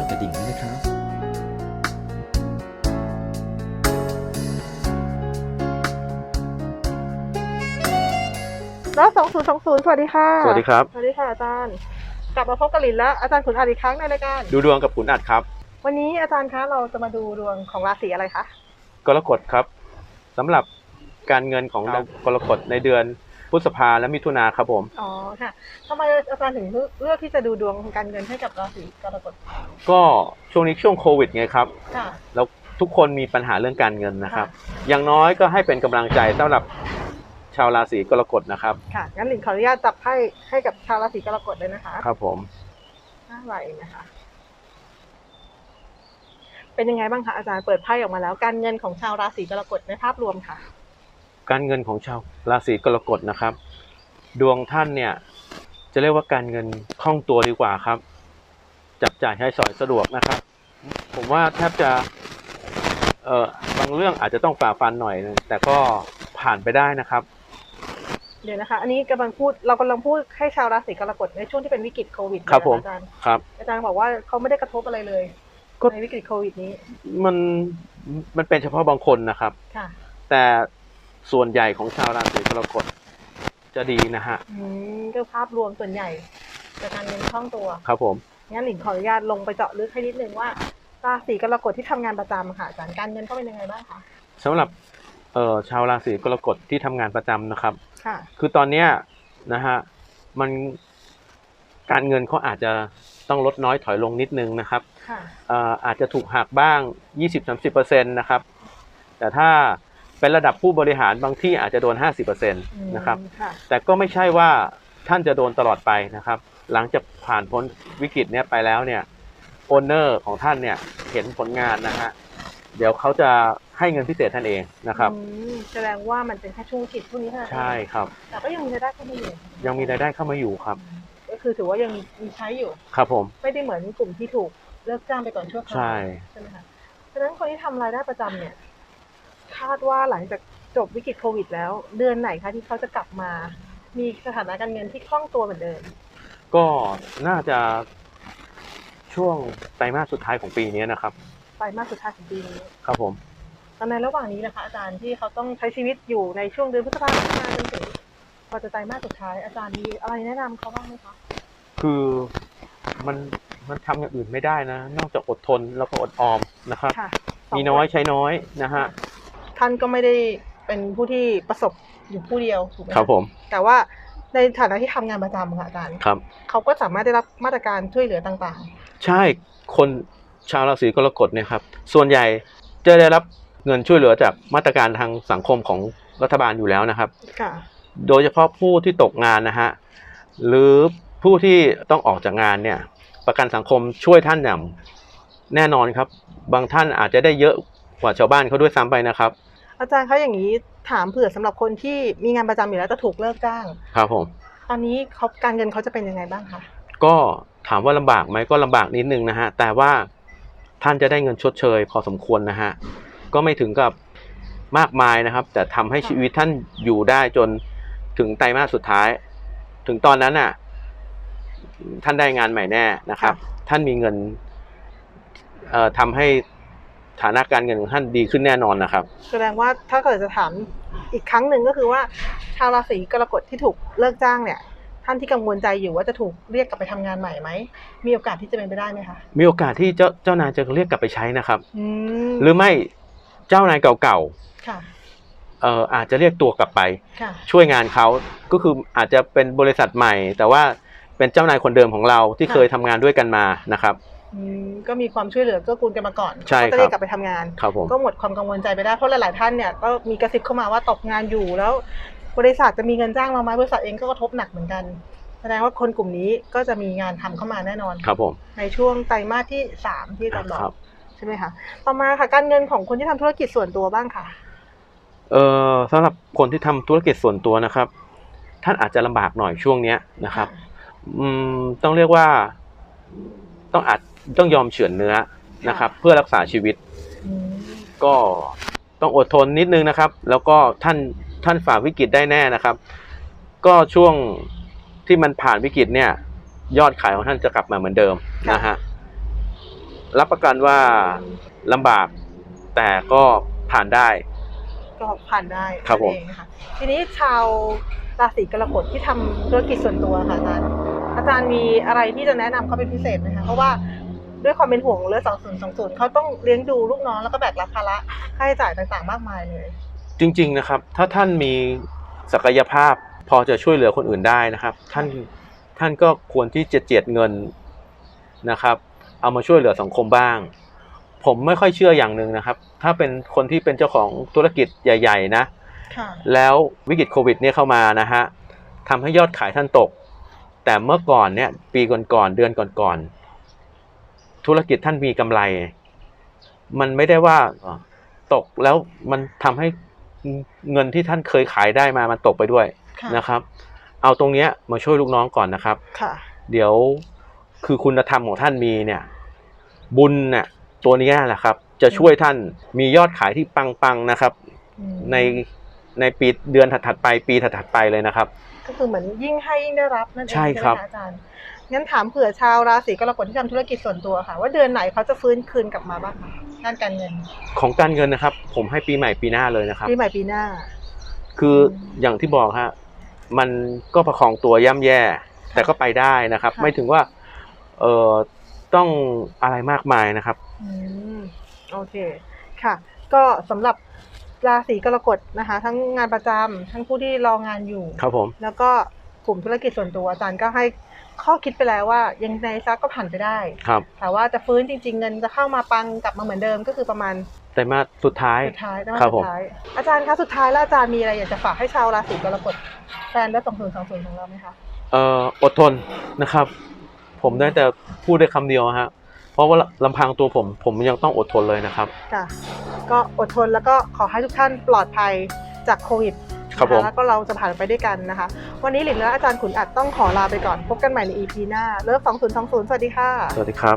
ดกระดิ่งด้วยนะครับแล้วสองศูนย์สองศูนย์สวัสดีค่ะ สวัสดีครับ สวัสดีค่ะอาจารย์ กลับมาพบกับลินและอาจารย์ขุนอาจอีกครั้งในรายการ ดูดวงกับขุนอัดครับ วันนี้อาจารย์คะเราจะมาดูดวงของราศีอะไรคะ กรกฎครับสำหรับการเงินของดาวกรกฎในเดือน พฤษภาและมิถุนาครับผม อ๋อค่ะทำไมอาจารย์ถึงเลือกที่จะดูดวงการเงินให้กับราศีกรกฎก็ช่วงนี้ช่วงโควิดไงครับค่ะแล้วทุกคนมีปัญหาเรื่องการเงินนะครับค่อย่างน้อยก็ให้เป็นกำลังใจสำหรับชาวราศีกรกฎนะครับ ค่ะ งั้นลินขออนุญาตจับไพ่ให้กับชาวราศีกรกฎเลยนะคะ ครับผมห้าใบนะคะ เป็นยังไงบ้างคะอาจารย์เปิดไพ่ออกมาแล้ว การเงินของชาวราศีกรกฎในภาพรวมค่ะ การเงินของชาวราศีกรกฎนะครับ ดวงท่านเนี่ยจะเรียกว่าการเงินคล่องตัวดีกว่าครับ จับจ่ายใช้สอยสะดวกนะครับ ผมว่าแทบจะเอ่อบางเรื่องอาจจะต้องฝ่าฟันหน่อยนึงแต่ก็ผ่านไปได้นะครับ เดี๋ยวนะคะ อันนี้กำลังพูดเรากำลังพูดให้ชาวราศีกรกฎในช่วงที่เป็นวิกฤตโควิดครับผมนะะอาจารย์ครับอาจารย์บอกว่าเขาไม่ได้กระทบอะไรเลยก็ในวิกฤตโควิดนี้ มันมันเป็นเฉพาะบางคนนะครับค่ะแต่ ส่วนใหญ่ของชาวราศีกรกฎจะดีนะฮะอืมก็ภาพรวมส่วนใหญ่จากการเงินคล่องตัวครับผมงั้นหลินขออนุญาตลงไปเจาะลึกให้นิดนึงว่าราศีกรกฎที่ทำงานประจำค่ะอาจารย์การเงินเขาเป็นยังไงบ้างคะสำหรับเอ่อชาวราศีกรกฎที่ทำงานประจำนะครับค่ะคือตอนเนี้ยนะฮะมันการเงินเขาอาจจะต้องลดน้อยถอยลงนิดนึงนะครับค่ะเอ่ออาจจะถูกหักบ้าง 20-30%นะครับ แต่ถ้า เป็นระดับผู้บริหารบางที่อาจจะโดน 50%นะครับอืมค่ะแต่ก็ไม่ใช่ว่าท่านจะโดนตลอดไปนะครับ หลังจากผ่านพ้นวิกฤตเนี้ยไปแล้วเนี่ยโอนเนอร์ของท่านเนี่ยเห็นผลงานนะฮะเดี๋ยวเขาจะให้เงินพิเศษท่านเองนะครับอืมแสดงว่ามันเป็นแค่ช่วงวิกฤตช่วงนี้เท่านั้นเองใช่ครับ แต่ก็ยังมีรายได้เข้ามาอยู่ ยังมีรายได้เข้ามาอยู่ครับ ก็คือถือว่ายังมีใช้อยู่ ครับผม ไม่ได้เหมือนกลุ่มที่ถูกเลิกจ้างไปก่อนชั่วคราวใช่ใช่ไหมคะ ฉะนั้นคนที่ทำรายได้ประจำเนี่ย คาดว่าหลังจากจบวิกฤตโควิด แล้ว เดือนไหนคะที่เขาจะกลับมา มีสถานะการเงินที่คล่องตัวเหมือนเดิม ก็น่าจะช่วงไตรมาสสุดท้ายของปีนี้นะครับไตรมาสสุดท้ายของปีนี้ครับผมตอนในระหว่างนี้นะคะอาจารย์ที่เขาต้องใช้ชีวิตอยู่ในช่วงเดือนพฤษภาคมจนถึงพอจะไตรมาสสุดท้ายอาจารย์มีอะไรแนะนำเขาบ้างไหมคะคือมันมันทำอย่างอื่นไม่ได้นะ นอกจากอดทนแล้วก็อดออมนะครับค่ะมีน้อยใช้น้อยนะฮะ ท่านก็ไม่ได้เป็นผู้ที่ประสบอยู่ผู้เดียวถูกไหมะครับผม แต่ว่าในฐานะที่ทำงานประจำค่ะอาจารย์ครับเขาก็สามารถได้รับมาตรการช่วยเหลือต่างใช่คนชาวราศีกรกฎเนี่ยครับ ส่วนใหญ่จะได้รับเงินช่วยเหลือจากมาตรการทางสังคมของรัฐบาลอยู่แล้วนะครับๆค่ะโดยเฉพาะผู้ที่ตกงานนะฮะหรือผู้ที่ต้องออกจากงานเนี่ย ประกันสังคมช่วยท่านอย่างแน่นอนครับ บางท่านอาจจะได้เยอะกว่าชาวบ้านเขาด้วยซ้ำไปนะครับ อาจารย์เขาอย่างนี้ถามเผื่อสำหรับคนที่มีงานประจำอยู่แล้วจะถูกเลิกจ้าง ครับผม ตอนนี้เขาการเงินเขาจะเป็นยังไงบ้างคะก็ถามว่าลำบากไหมก็ลำบากนิดนึงนะฮะ แต่ว่าท่านจะได้เงินชดเชย พอสมควรนะฮะ ก็ไม่ถึงกับมากมายนะครับ แต่ทำให้ชีวิตท่านอยู่ได้จนถึงไตรมาสสุดท้าย ถึงตอนนั้นน่ะ ท่านได้งานใหม่แน่นะครับ ท่านมีเงินเอ่อทำให้ ฐานะการเงินของท่านดีขึ้นแน่นอนนะครับ แสดงว่าถ้าเกิดจะถามอีกครั้งหนึ่งก็คือว่า ชาวราศีกรกฎที่ถูกเลิกจ้างเนี่ย ท่านที่กังวลใจอยู่ว่าจะถูกเรียกกลับไปทำงานใหม่ไหม มีโอกาสที่จะเป็นไปได้ไหมคะมีโอกาสที่เจ้าเจ้านายจะเรียกกลับไปใช้นะครับ อืมหรือไม่เจ้านายเก่าค่ะ ๆเอ่ออาจจะเรียกตัวกลับไป ค่ะ ช่วยงานเขาก็คืออาจจะเป็นบริษัทใหม่ แต่ว่าเป็นเจ้านายคนเดิมของเราที่ค่ะ เคยทำงานด้วยกันมานะครับอืม ก็มีความช่วยเหลือเกื้อกูลกันมาก่อนใช่ก็จะเรียกกลับไปทำงาน ครับผม ก็หมดความกังวลใจไปได้เพราะหลาย ๆ ท่านเนี่ยก็มีกระซิบเข้ามาว่าตกงานอยู่แล้ว บริษัทจะมีเงินจ้างเราไหมบริษัทเองก็กระทบหนักเหมือนกันแสดงว่าคนกลุ่มนี้ก็จะมีงานทำเข้ามาแน่นอน ครับผมในช่วงไตรมาสที่สามที่อาจารย์บอครักบ ใช่ไหมคะต่อมาค่ะการเงินของคนที่ทำธุรกิจส่วนตัวบ้างค่ะ เอ่อสำหรับคนที่ทำธุรกิจส่วนตัวนะครับ ท่านอาจจะลำบากหน่อยช่วงเนี้ยนะครับ อืมต้องเรียกว่าต้องอาจ ต้องยอมเฉือนเนื้อนะครับ เพื่อรักษาชีวิตอืมก็ต้องอดทนนิดนึงนะครับ แล้วก็ท่านท่านฝ่าวิกฤตได้แน่นะครับ ก็ช่วงที่มันผ่านวิกฤตเนี่ย ยอดขายของท่านจะกลับมาเหมือนเดิมนะฮะรับประกันว่าลำบากแต่ก็ผ่านได้ก็ผ่านได้ครับผมนั่นเองนะคะทีนี้ชาวราศีกรกฎที่ทำธุรกิจส่วนตัวค่ะอาจารย์อาจารย์มีอะไรที่จะแนะนำเขาเป็นพิเศษไหมคะเพราะว่า ด้วยความเป็นห่วงเรื่องสองศูนย์สองศูนย์เขาต้องเลี้ยงดูลูกน้องแล้วก็แบกรับภาระค่าใช้จ่ายต่างๆ มากมายเลย จริง ๆนะครับ ถ้าท่านมีศักยภาพพอจะช่วยเหลือคนอื่นได้นะครับ ท่านท่านก็ควรที่จะเจียดเงินนะครับ เอามาช่วยเหลือสังคมบ้าง ผมไม่ค่อยเชื่ออย่างหนึ่งนะครับ ถ้าเป็นคนที่เป็นเจ้าของธุรกิจใหญ่ ๆ นะค่ะแล้ววิกฤตโควิดเนี่ยเข้ามานะฮะทำให้ยอดขายท่านตก แต่เมื่อก่อนเนี่ยปีก่อนๆเดือนก่อนๆ ธุรกิจท่านมีกำไร มันไม่ได้ว่าตกแล้วมันทำให้เงินที่ท่านเคยขายได้มามันตกไปด้วยค่ะนะครับ เอาตรงเนี้ยมาช่วยลูกน้องก่อนนะครับค่ะ เดี๋ยวคือคุณธรรมของท่านมีเนี่ย บุญเนี่ยตัวเนี้ยแหละครับ จะช่วยท่านมียอดขายที่ปังๆนะครับอืมในในปีเดือนถัดๆไป ปีถัดๆไปเลยนะครับ ก็คือเหมือนยิ่งให้ยิ่งได้รับนั่นเองใช่ครับไหมะอาจารย์ งั้นถามเผื่อชาวราศีกรกฎที่ทำธุรกิจส่วนตัวค่ะ ว่าเดือนไหนเขาจะฟื้นคืนกลับมาบ้างคะด้านการเงิน ของการเงินนะครับ ผมให้ปีใหม่ปีหน้าเลยนะครับ ปีใหม่ปีหน้า คืออย่างที่บอกฮะมันก็ประคองตัวย่ำแย่ แต่ก็ไปได้นะครับค่ะไม่ถึงว่า เอ่อต้องอะไรมากมายนะครับอืมโอเคค่ะ ก็สำหรับราศีกรกฎนะคะ ทั้งงานประจำทั้งผู้ที่รองานอยู่ครับผม แล้วก็ กลุ่มธุรกิจส่วนตัวอาจารย์ก็ให้ข้อคิดไปแล้วว่ายังไงซะก็ผ่านไปได้ครับแต่ว่าจะฟื้นจริง ๆ เงินจะเข้ามาปังกลับมาเหมือนเดิมก็คือประมาณแต่มาสุดท้ายสุดท้ายแต่ว่าครับสุผมดท้ายอาจารย์คะสุดท้ายแล้วอาจารย์มีอะไรอยากจะฝากให้ชาวราศีกรกฎแฟนได้สองศูนย์สองศูนย์ของเราไหมคะเอ่ออดทนนะครับ ผมได้แต่พูดได้คำเดียวฮะเพราะว่าลำพังตัวผม ผมยังต้องอดทนเลยนะครับค่ะก็อดทนแล้วก็ขอให้ทุกท่านปลอดภัยจากโควิด ครับผมนะะแล้วก็เราจะผ่านไปด้วยกันนะคะ วันนี้หลินและอาจารย์ขุนอัดต้องขอลาไปก่อนพบกันใหม่ใน EP หน้าเลิฟ2020 สวัสดีค่ะ สวัสดีครับ